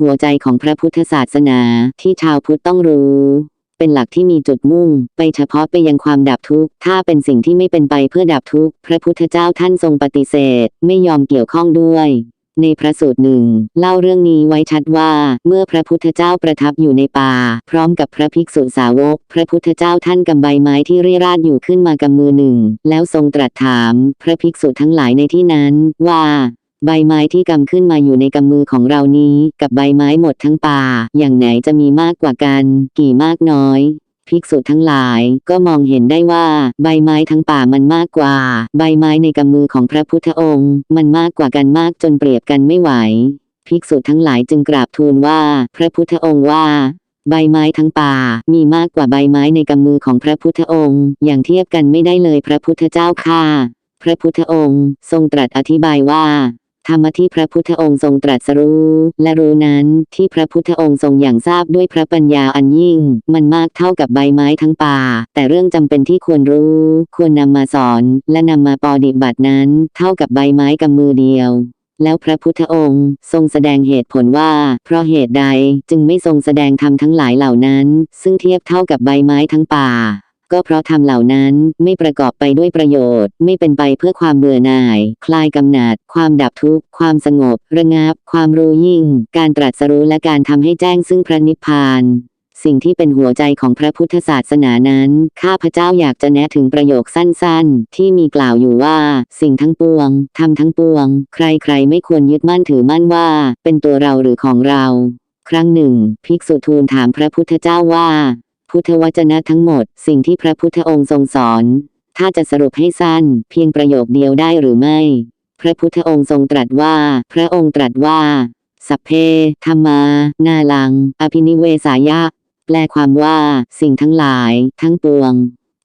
หัวใจของพระพุทธศาสนาที่ชาวพุทธต้องรู้ เป็นหลักที่มีจุดมุ่ง ไปเฉพาะไปยังความดับทุกข์ ถ้าเป็นสิ่งที่ไม่เป็นไปเพื่อดับทุกข์ พระพุทธเจ้าท่านทรงปฏิเสธ ไม่ยอมเกี่ยวข้องด้วยในพระสูตรหนึ่ง เล่าเรื่องนี้ไว้ชัดว่า เมื่อพระพุทธเจ้าประทับอยู่ในป่า พร้อมกับพระภิกษุสาวก พระพุทธเจ้าท่านกำใบไม้ที่เรียราดอยู่ขึ้นมากำมือหนึ่ง แล้วทรงตรัสถาม พระภิกษุทั้งหลายในที่นั้นว่า ใบไม้ที่กำขึ้นมาอยู่ในกำมือของเรานี้ กับใบไม้หมดทั้งป่า อย่างไหนจะมีมากกว่ากัน กี่มากน้อยภิกษุทั้งหลายก็มองเห็นได้ว่าใบไม้ทั้งป่ามันมากกว่า ใบไม้ในกำมือของพระพุทธองค์ มันมากกว่ากันมากจนเปรียบกันไม่ไหว ภิกษุทั้งหลายจึงกราบทูลว่า พระพุทธองค์ว่า ใบไม้ทั้งป่ามีมากกว่าใบไม้ในกำมือของพระพุทธองค์ อย่างเทียบกันไม่ได้เลยพระพุทธเจ้าค่ะ พระพุทธองค์ ทรงตรัสอธิบายว่า ธรรมที่พระพุทธองค์ทรงตรัสรู้ และรู้นั้นที่พระพุทธองค์ทรงอย่างทราบด้วยพระปัญญาอันยิ่ง มันมากเท่ากับใบไม้ทั้งป่า แต่เรื่องจำเป็นที่ควรรู้ ควรนำมาสอน และนำมาปฏิบัตินั้น เท่ากับใบไม้กำมือเดียวแล้วพระพุทธองค์ทรงแสดงเหตุผลว่า เพราะเหตุใดจึงไม่ทรงแสดงธรรมทั้งหลายเหล่านั้น ซึ่งเทียบเท่ากับใบไม้ทั้งป่า ก็เพราะธรรมเหล่านั้นไม่ประกอบไปด้วยประโยชน์ ไม่เป็นไปเพื่อความเบื่อหน่าย คลายกำหนัด ความดับทุกข์ ความสงบ ระงับ ความรู้ยิ่ง การตรัสรู้และการทำให้แจ้งซึ่งพระนิพพานสิ่งที่เป็นหัวใจของพระพุทธศาสนานั้น ข้าพเจ้าอยากจะแนะถึงประโยคสั้นๆ ที่มีกล่าวอยู่ว่า สิ่งทั้งปวงทำทั้งปวง ใครๆไม่ควรยึดมั่นถือมั่นว่า เป็นตัวเราหรือของเรา ครั้งหนึ่ง ภิกษุทูลถามพระพุทธเจ้าว่า พุทธวจนะทั้งหมด สิ่งที่พระพุทธองค์ทรงสอน ถ้าจะสรุปให้สั้น เพียงประโยคเดียวได้หรือไม่ พระพุทธองค์ทรงตรัสว่า พระองค์ตรัสว่า สัพเพธรรมา นาลัง อภินิเวสายะ แปลความว่า สิ่งทั้งหลาย ทั้งปวง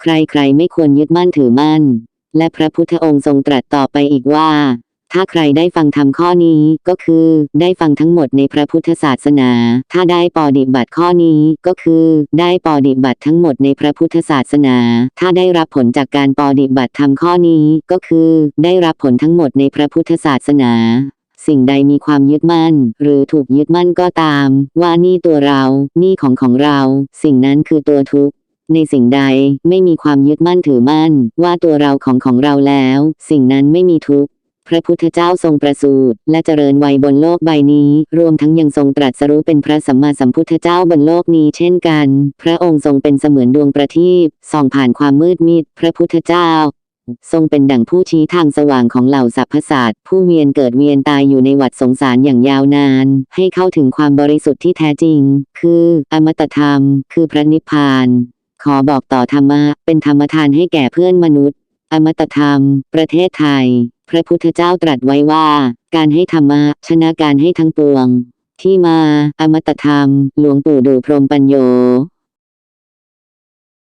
ใครๆไม่ควรยึดมั่นถือมั่น และพระพุทธองค์ทรงตรัสต่อไปอีกว่า ถ้าใครได้ฟังธรรมข้อนี้ก็คือ ได้ฟังทั้งหมดในพระพุทธศาสนา ถ้าได้ปฏิบัติข้อนี้ก็คือ ได้ปฏิบัติทั้งหมดในพระพุทธศาสนา ถ้าได้รับผลจากการปฏิบัติธรรมข้อนี้ก็คือ ได้รับผลทั้งหมดในพระพุทธศาสนาสิ่งใดมีความยึดมั่น หรือถูกยึดมั่นก็ตาม ว่านี่ตัวเรา นี่ของของเรา สิ่งนั้นคือตัวทุกข์ ในสิ่งใดไม่มีความยึดมั่นถือมั่น ว่าตัวเราของของเราแล้ว สิ่งนั้นไม่มีทุกข์ พระพุทธเจ้าทรงประสูติและเจริญวัยบนโลกใบนี้ รวมทั้งยังทรงตรัสรู้เป็นพระสัมมาสัมพุทธเจ้าบนโลกนี้เช่นกัน พระองค์ทรงเป็นเสมือนดวงประทีปส่องผ่านความมืดมิด พระพุทธเจ้า ทรงเป็นดั่งผู้ชี้ทางสว่างของเหล่าสรรพสัตว์ผู้เวียนเกิดเวียนตายอยู่ในวัฏสงสารอย่างยาวนาน ให้เข้าถึงความบริสุทธิ์ที่แท้จริง คือ อมตะธรรม คือพระนิพพาน ขอบอกต่อธรรมะเป็นธรรมทานให้แก่เพื่อนมนุษย์ อมตะธรรม ประเทศไทย พระพุทธเจ้าตรัสไว้ว่า การให้ธรรมะชนะการให้ทั้งปวง ที่มา อมตะธรรม หลวงปู่ดูพรหมปัญโย